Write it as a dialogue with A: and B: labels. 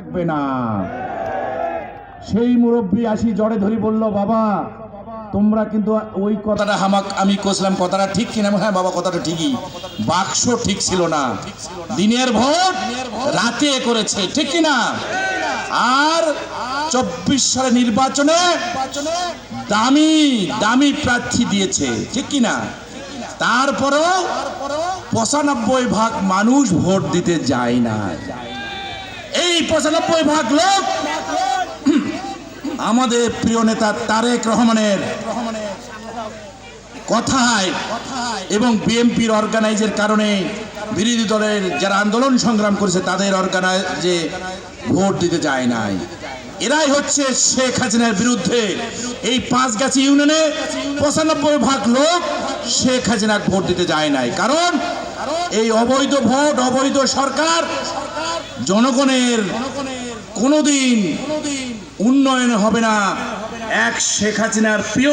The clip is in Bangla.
A: থাকবে না। সেই মুরব্বী আসি জড়ে ধরি বলল, বাবা, তোমরা কিন্তু ওই কথাটা হামাক, আমি কষলাম কথাটা ঠিক কিনা? হ্যাঁ বাবা, কথাটা ঠিকই। বাক্স ঠিক ছিল না। দিনের ভোট রাতে করেছে, ঠিক কিনা? আর চব্বিশ সালে নির্বাচনে দামি দামি প্রার্থী দিয়েছে, ঠিক কিনা? তারপরেও পঁচানব্বই ভাগ মানুষ ভোট দিতে যায় না এই পঁচানব্বই ভাগ লোক। আমাদের প্রিয় নেতা তারেক রহমানের কথায় এবং বিএনপির অর্গানাইজের কারণে বিরোধী দলের যারা আন্দোলন সংগ্রাম করেছে, তাদের অর্গানাইজে ভোট দিতে যায় নাই। এরাই হচ্ছে শেখ হাসিনার বিরুদ্ধে এই পাঁচগাছি ইউনিয়নে পঁচানব্বই ভাগ লোক শেখ হাসিনা ভোট দিতে যায় নাই। কারণ এই অবৈধ ভোট অবৈধ সরকার জনগণের কোনোদিন উন্নয়ন হবে না। এক শেখ হাসিনার প্রিয়